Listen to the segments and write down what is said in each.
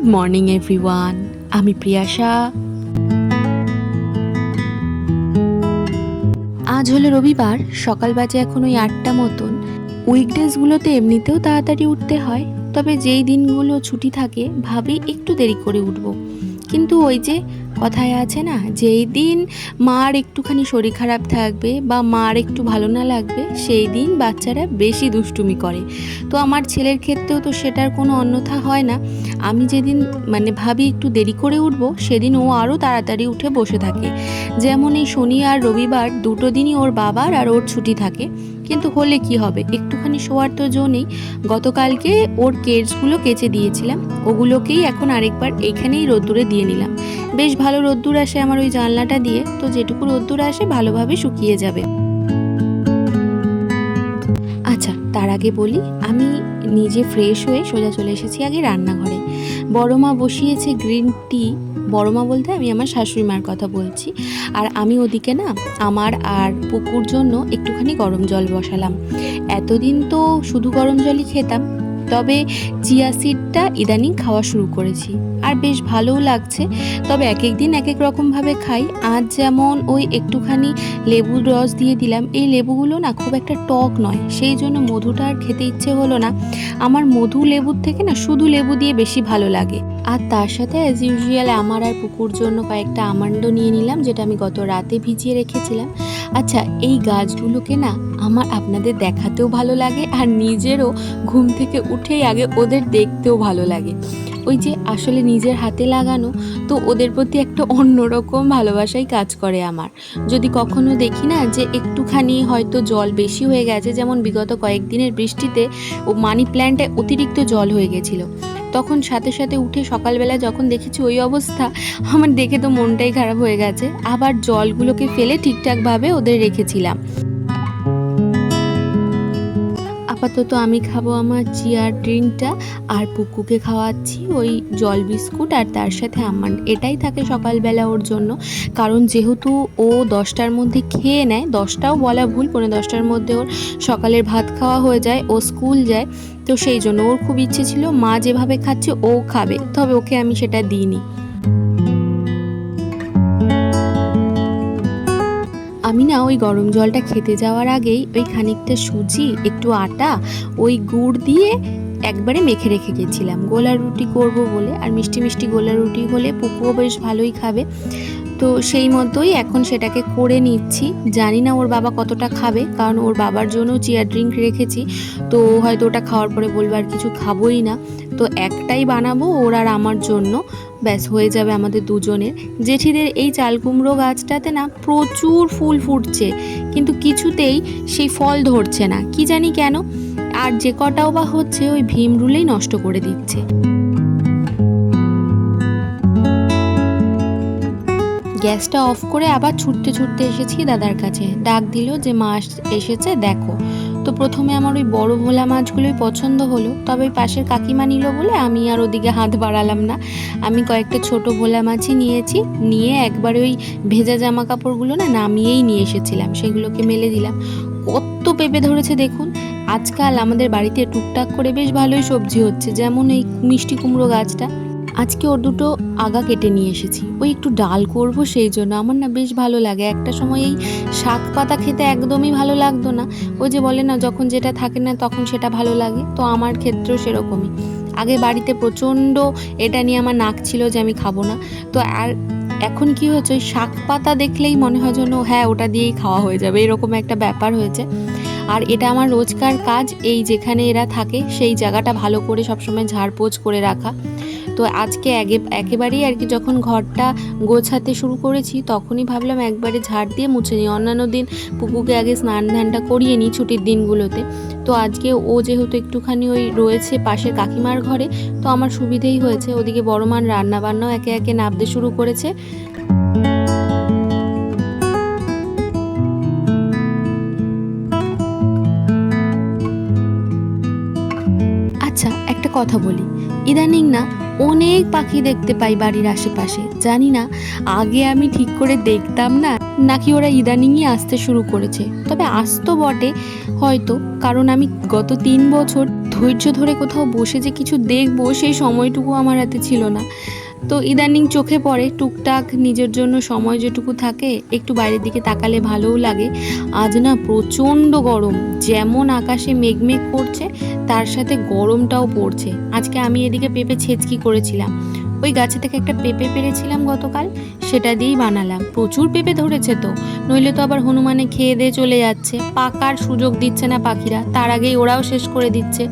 Good morning everyone আমি প্রিয়াশা আজ হলো রবিবার, সকাল বাজে এখন ওই আটটা মতন। উইকডেজগুলোতে এমনিতেও তাড়াতাড়ি উঠতে হয়, তবে যেই দিনগুলো ছুটি থাকে, ভাবি একটু দেরি করে উঠব। কিন্তু ওই যে কথায় আছে না, যেই দিন মার একটুখানি শরীর খারাপ থাকবে বা মার একটু ভালো না লাগবে, সেই দিন বাচ্চারা বেশি দুষ্টুমি করে। তো আমার ছেলের ক্ষেত্রেও তো সেটার কোনো অন্যথা হয় না। আমি যেদিন মানে ভাবি একটু দেরি করে উঠবো, সেদিন ও আরও তাড়াতাড়ি উঠে বসে থাকে। যেমন এই শনি আর রবিবার দুটো দিনই ওর বাবার আর ওর ছুটি থাকে। কিন্তু হলে কি হবে? একটুখানি শোয়ার তো জো নেই। গতকালকে ওর কেটসগুলো কেচে দিয়েছিলাম। ওগুলোকেই এখন আরেকবার এইখানেই রোদ্দুরে দিয়ে নিলাম। বেশ ভালো রোদ্দুর আসে আমার ওই জানলাটা দিয়ে। তো যেটুকু রোদ্দুর আসে ভালোভাবে শুকিয়ে যাবে। আচ্ছা তার আগে বলি, আমি নিজে ফ্রেশ হয়ে সোজা চলে এসেছি আগে রান্নাঘরে। বড় মা বসিয়েছে গ্রিন টি বড় মা বলতে আমি আমার শাশুড়ি মার কথা বলছি। আর আমি ওদিকে না আমার আর পুকুর জন্য একটুখানি গরম জল বসালাম। এতদিন তো শুধু গরম জলই খেতাম, তবে চিয়া সিডটা ইদানিং খাওয়া শুরু করেছি। আর বেশ ভালোও লাগছে। তবে এক এক দিন এক এক রকমভাবে খাই। আজ যেমন ওই একটুখানি লেবুর রস দিয়ে দিলাম। এই লেবুগুলো না খুব একটা টক নয়, সেই জন্য মধুটা আর খেতে ইচ্ছে হলো না। আমার মধু লেবুর থেকে না শুধু লেবু দিয়ে বেশি ভালো লাগে। আর তার সাথে অ্যাজ ইউজুয়াল আমার আর পুকুর জন্য কয়েকটা আমান্ড নিয়ে নিলাম, যেটা আমি গত রাতে ভিজিয়ে রেখেছিলাম। আচ্ছা এই গাছগুলোকে না আমার আপনাদের দেখাতেও ভালো লাগে আর নিজেরও ঘুম থেকে উঠেই আগে ওদের দেখতেও ভালো লাগে। ওই যে আসলে নিজের হাতে লাগানো, তো ওদের প্রতি একটা অন্যরকম ভালোবাসাই কাজ করে আমার। যদি কখনো দেখি না যে একটুখানি হয়তো জল বেশি হয়ে গেছে, যেমন বিগত কয়েকদিনের বৃষ্টিতে ও মানি প্ল্যান্টে অতিরিক্ত জল হয়ে গেছিল। তখন সাথে সাথে উঠে সকালবেলা যখন দেখেছি ওই অবস্থা, আমার দেখে তো মনটাই খারাপ হয়ে গেছে। আবার জলগুলোকে ফেলে ঠিকঠাকভাবে ওদের রেখেছিলাম। আপাতত আমি খাব আমার চিয়ার ড্রিঙ্কটা আর পুকুকে খাওয়াচ্ছি ওই জল বিস্কুট আর তার সাথে আমার, এটাই থাকে সকালবেলা ওর জন্য। কারণ যেহেতু ও দশটার মধ্যে খেয়ে নেয়, দশটাও বলা ভুল পনেরো দশটার মধ্যে ওর সকালের ভাত খাওয়া হয়ে যায়, ও স্কুল যায়, তো সেই জন্য ওর খুব ইচ্ছে ছিল মা যেভাবে খাচ্ছে ও খাবে, তবে ওকে আমি সেটা দিইনি। আমি না ওই গরম জলটা খেতে যাওয়ার আগেই ওই খানিকটা সুজি, একটু আটা, ওই গুড় দিয়ে একবারে মেখে রেখে গেছিলাম। গোলা রুটি করব বলে, আর মিষ্টি মিষ্টি গোলা রুটি হলে পুকুও বেশ ভালোই খাবে। তো সেই মতোই এখন সেটাকে করে নিচ্ছি। জানি না ওর বাবা কতটা খাবে, কারণ ওর বাবার জন্য চিয়ার ড্রিঙ্ক রেখেছি। তো হয়তো ওটা খাওয়ার পরে বলবে আর কিছু খাবোই না। তো একটাই বানাবো ওর আর আমার জন্য। ব্যাস, হয়ে যাবে আমাদের দুজনের। জেঠিদের এই চাল কুমড়ো গাছটাতে না প্রচুর ফুল ফুটছে, কিন্তু কিছুতেই সেই ফল ধরছে না। কি জানি কেন, আর যে কটাও বা হচ্ছে ওই ভীম রুলেই নষ্ট করে দিচ্ছে। গ্যাসটা অফ করে আবার ছুটতে ছুটতে এসেছি দাদার কাছে। ডাক দিল যে মাছ এসেছে, দেখো। তো প্রথমে আমার ওই বড় ভোলা মাছগুলোই পছন্দ হলো, তবে পাশের কাকিমা নিল বলে আমি আর ওদিকে হাত বাড়ালাম না। আমি কয়েকটা ছোট ভোলা মাছই নিয়েছি, নিয়ে একবার ওই ভেজা জামা কাপড়গুলো না নামিয়েই নিয়ে এসেছিলাম, সেগুলোকে মেলে দিলাম। কত পেঁপে ধরেছে দেখুন। আজকাল আমাদের বাড়িতে টুকটাক করে বেশ ভালোই সবজি হচ্ছে, যেমন এই মিষ্টি কুমড়ো গাছটা। আজকে ওর দুটো আগা কেটে নিয়ে এসেছি। ওই একটু ডাল করব সেই জন্য। আমার না বেশ ভালো লাগে। একটা সময় এই শাক পাতা খেতে একদমই ভালো লাগতো না। ওই যে বলে না, যখন যেটা থাকে না তখন সেটা ভালো লাগে। তো আমার ক্ষেত্রেও সেরকমই। আগে বাড়িতে প্রচণ্ড এটা নিয়ে আমার নাক ছিল যে আমি খাব না। তো আর এখন কি হয়েছে? ওই শাক পাতা দেখলেই মনে হয় যেন হ্যাঁ ওটা দিয়েই খাওয়া হয়ে যাবে। এরকম একটা ব্যাপার হয়েছে। আর এটা আমার রোজকার কাজ, এই যেখানে এরা থাকে, সেই জায়গাটা ভালো করে সবসময় ঝাড়পোছ করে রাখা। তো আজকে আগে একেবারেই আর কি যখন ঘরটা গোছাতে শুরু করেছি, তখনই ভাবলাম একবারে ঝাড় দিয়ে মুছে নিই। অন্যান্য দিন পুকুকে আগে স্নান ধানটা করিয়ে নিই ছুটির দিনগুলোতে। তো আজকে ও যেহেতু একটুখানি ওই রয়েছে পাশের কাকিমার ঘরে, তো আমার সুবিধেই হয়েছে। ওদিকে বড় মান রান্না বান্নাও একে একে নাবতে শুরু করেছে। কথা বলি। ইদানিং না অনেক পাখি দেখতে পাই বাড়ির আশেপাশে। জানি না, আগে আমি ঠিক করে দেখতাম না, নাকি ওরা ইদানিংই আসতে শুরু করেছে। তবে আসতো বটে, হয়তো। কারণ আমি গত তিন বছর ধৈর্য ধরে কোথাও বসে যে কিছু দেখব সেই সময়টুকু আমার হাতে ছিল না। তো ইদানিং চোখে পড়ে, টুকটাক নিজের জন্য সময় যেটুকু থাকে, একটু বাইরের দিকে তাকালে ভালোও লাগে। আজ না প্রচণ্ড গরম, যেমন আকাশে মেঘমেঘ করছে, তার সাথে গরমটাও পড়ছে। আজকে আমি এদিকে পেঁপে ছেচকি করেছিলাম। ওই গাছে থেকে একটা পেঁপে পেরেছিলাম গতকাল, সেটা দিয়েই বানালাম। প্রচুর পেঁপে ধরেছে তো, নইলে তো আবার হনুমানে খেয়ে দিয়ে চলে যাচ্ছে। পাকার সুযোগ দিচ্ছে না পাখিরা, তার আগেই ওরাও শেষ করে দিচ্ছে।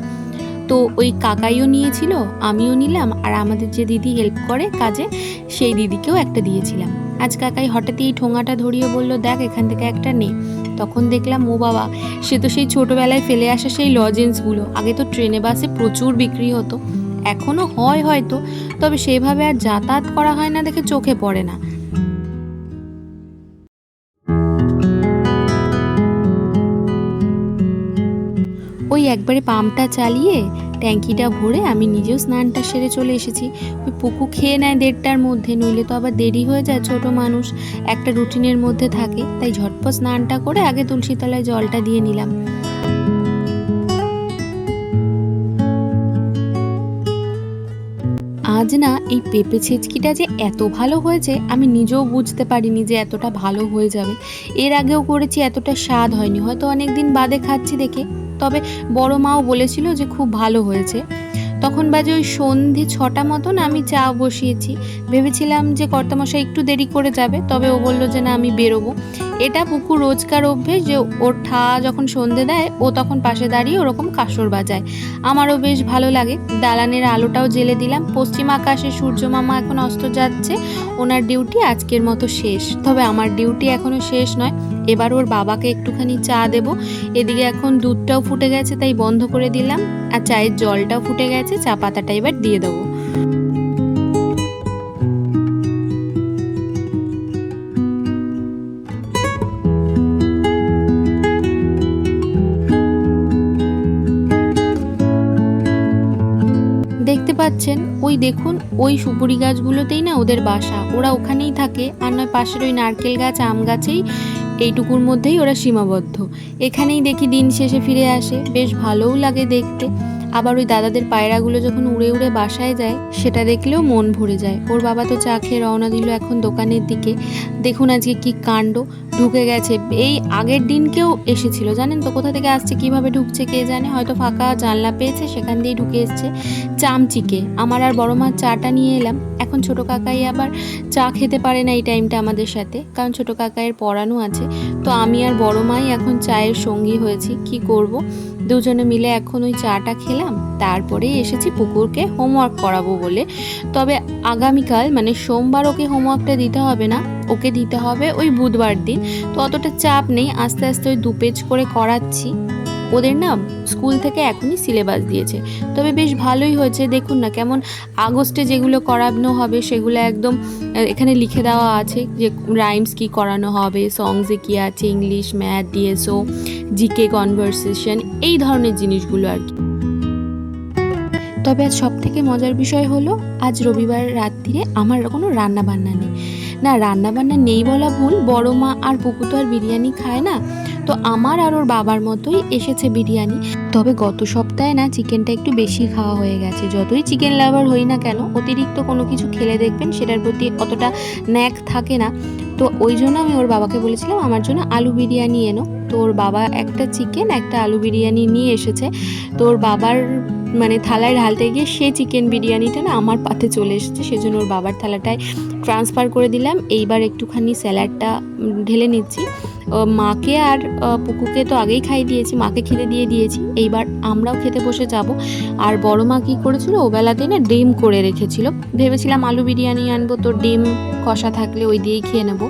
তো ওই কাকাইও নিয়েছিল, আমিও নিলাম, আর আমাদের যে দিদি হেল্প করে কাজে, সেই দিদিকেও একটা দিয়েছিলাম। আজ কাকাই হঠাৎই এই ঠোঙাটা ধরিয়ে বলল, দেখ, এখান থেকে একটা নে। তখন দেখলাম, ও বাবা, সে তো সেই ছোটোবেলায় ফেলে আসা সেই লজেন্সগুলো আগে তো ট্রেনে বাসে প্রচুর বিক্রি হতো। এখনও হয় হয়তো, তবে সেভাবে আর যাতায়াত করা হয় না দেখে চোখে পড়ে না। একবারে পাম্পটা চালিয়ে ট্যাঙ্কিটা ভরে আমি নিজেও স্নানটা সেরে চলে এসেছি। ওই পুকু খেয়ে নেয় দেড়টার মধ্যে, নইলে তো আবার দেরি হয়ে যায় ছোট মানুষ। একটা রুটিনের মধ্যে থাকে, তাই ঝটপট স্নানটা করে আগে তুলসী তলায় জলটা দিয়ে নিলাম। আজ না এই পেঁপে ছেচকিটা যে এত ভালো হয়েছে, আমি নিজেও বুঝতে পারিনি যে এতটা ভালো হয়ে যাবে। এর আগেও করেছি, এতটা স্বাদ হয়নি। হয়তো অনেক দিন বাদে খাচ্ছি দেখে। তবে বড় মাও বলেছিল যে খুব ভালো হয়েছে। তখন বাজে ওই সন্ধে ছটা মতন আমি চা বসিয়েছি। ভেবেছিলাম যে কর্তামশাই একটু দেরি করে যাবে, তবে ও বলল যে না, আমি বেরোবো। এটা পুকুর রোজকার অভ্যেস যে ওর ঠা যখন সন্ধে দেয়, ও তখন পাশে দাঁড়িয়ে ওরকম কাসর বাজায়। আমারও বেশ ভালো লাগে। দালানের আলোটাও জেলে দিলাম। পশ্চিম আকাশে সূর্য মামা এখন অস্ত যাচ্ছে। ওনার ডিউটি আজকের মতো শেষ। তবে আমার ডিউটি এখনও শেষ নয়। এবার ওর বাবাকে একটুখানি চা দেব। এদিকে এখন দুধটাও ফুটে গেছে, তাই বন্ধ করে দিলাম। আর চায়ের জলটাও ফুটে গেছে। চা পাতাটা এবার দিয়ে দেবো। দেখতে পাচ্ছেন, ওই দেখুন, ওই সুপুরি গাছগুলোতেই না ওদের বাসা। ওরা ওখানেই থাকে, আর নয়, পাশের ওই নারকেল গাছ, আম গাছেই এইটুকুর মধ্যেই ওরা সীমাবদ্ধ। এখানেই দেখি দিন শেষে ফিরে আসে, বেশ ভালোও লাগে দেখতে। আবার ওই দাদাদের পায়রাগুলো যখন উড়ে উড়ে বাসায় যায়, সেটা দেখলেও মন ভরে যায়। ওর বাবা তো চা খেয়ে রওনা দিল এখন দোকানের দিকে। দেখুন আজকে কি কাণ্ড। ঢুকে গেছে। এই আগের দিনকেও এসেছিল। জানেন তো কোথা থেকে আসছে, কীভাবে ঢুকছে, কে জানে? হয়তো ফাঁকা জানলা পেয়েছে, সেখান দিয়েই ঢুকে এসছে। চামচিকে। আমার আর বড় মার চাটা নিয়ে এলাম। এখন ছোট কাকাই আবার চা খেতে পারে না এই টাইমটা আমাদের সাথে। কারণ ছোট কাকাইয়ের পড়ানো আছে। তো আমি আর বড় মাই এখন চায়ের সঙ্গী হয়েছি। কি করব? দুজনে মিলে এখন ওই চাটা খেলাম তারপরে এসেছি পুকুরকে হোমওয়ার্ক করাবো বলে। তবে আগামীকাল মানে সোমবার ওকে হোমওয়ার্কটা দিতে হবে না, ওকে দিতে হবে ওই বুধবার দিন। তো অতটা চাপ নেই, আস্তে আস্তে ওই দু পেজ করে করাচ্ছি। ওদের না স্কুল থেকে এখনই সিলেবাস দিয়েছে। তবে বেশ ভালোই হয়েছে, দেখুন না কেমন আগস্টে যেগুলো করানো হবে সেগুলো একদম এখানে লিখে দেওয়া আছে যে রাইমস কি করানো হবে সংসে কি আছে, English, math DSO GK conversation এই ধরনের জিনিসগুলো আর কি। তবে আজ সব থেকে মজার বিষয় হলো, আজ রবিবার রাত্রিরে আমার কোনো রান্না বান্না নেই। না রান্না বান্না নেই বলা ভুল, বড় মা আর পুকু তো আর বিরিয়ানি খায় না। তো আমার আর ওর বাবার মতোই এসেছে বিরিয়ানি। তবে গত সপ্তাহে না চিকেনটা একটু বেশি খাওয়া হয়ে গেছে। যতই চিকেন লাভার হই না কেন, অতিরিক্ত কোনো কিছু খেলে দেখবেন সেটার প্রতি অতটা ন্যাক থাকে না। তো ওই জন্য আমি ওর বাবাকে বলেছিলাম, আমার জন্য আলু বিরিয়ানি এনো। তো ওর বাবা একটা চিকেন, একটা আলু বিরিয়ানি নিয়ে এসেছে। তো ওর বাবার মানে থালায় ঢালতে গিয়ে সে চিকেন বিরিয়ানিটা না আমার পাতে চলে এসেছে। সেজন্য ওর বাবার থালাটায় ট্রান্সফার করে দিলাম। এইবার একটুখানি স্যালাডটা ঢেলে নিচ্ছি। মাকে আর পুকুকে তো আগেই খাই দিয়েছি, মাকে খেতে দিয়ে দিয়েছি। এইবার আমরাও খেতে বসে যাব। আর বড় মা কী করেছিল? ওবেলাতেই না ডিম করে রেখেছিল। ভেবেছিলাম আলু বিরিয়ানি আনব, তো ডিম কষা থাকলে ওই দিয়েই খেয়ে নেব।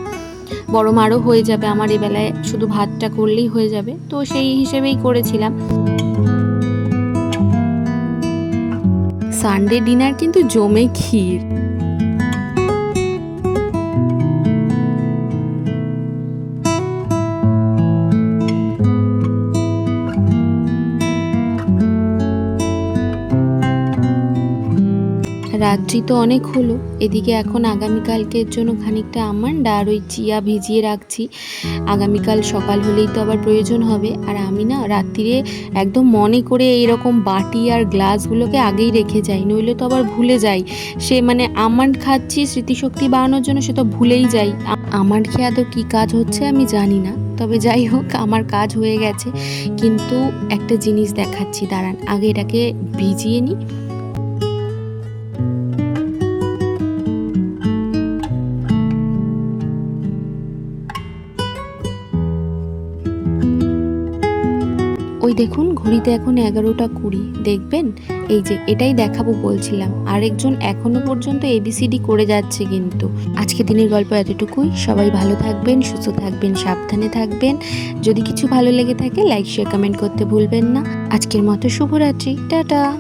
বড় মারও হয়ে যাবে আমার এই বেলায়, শুধু ভাতটা করলেই হয়ে যাবে। তো সেই হিসেবেই করেছিলাম। সানডে ডিনার কিন্তু জমে ক্ষীর। রাত্রি তো অনেক হলো। এদিকে এখন আগামীকালকের জন্য খানিকটা আমন্ড আর ওই চিয়া ভিজিয়ে রাখছি। আগামীকাল সকাল হলেই তো আবার প্রয়োজন হবে। আর আমি না রাত্রিরে একদম মনে করে এইরকম বাটি আর গ্লাসগুলোকে আগেই রেখে যাই, নইলে তো আবার ভুলে যাই। সে মানে আমন্ড খাচ্ছি স্মৃতিশক্তি বাড়ানোর জন্য সে তো ভুলেই যাই। আ- আমন্ড খেয়ে আদৌ কী কাজ হচ্ছে আমি জানি না। তবে যাই হোক, আমার কাজ হয়ে গেছে। কিন্তু একটা জিনিস দেখাচ্ছি, দাঁড়ান। আগে এটাকে ভিজিয়ে নিই ওই দেখুন, ঘড়িতে এখন এগারোটা কুড়ি। দেখবেন? এই যে, এটাই দেখাবো বলছিলাম। আরেকজন এখনও পর্যন্ত এবিসিডি করে যাচ্ছে কিন্তু। আজকে দিনের গল্প এতটুকুই। সবাই ভালো থাকবেন, সুস্থ থাকবেন, সাবধানে থাকবেন। যদি কিছু ভালো লেগে থাকে লাইক শেয়ার কমেন্ট করতে ভুলবেন না। আজকের মতো শুভরাত্রি। টাটা!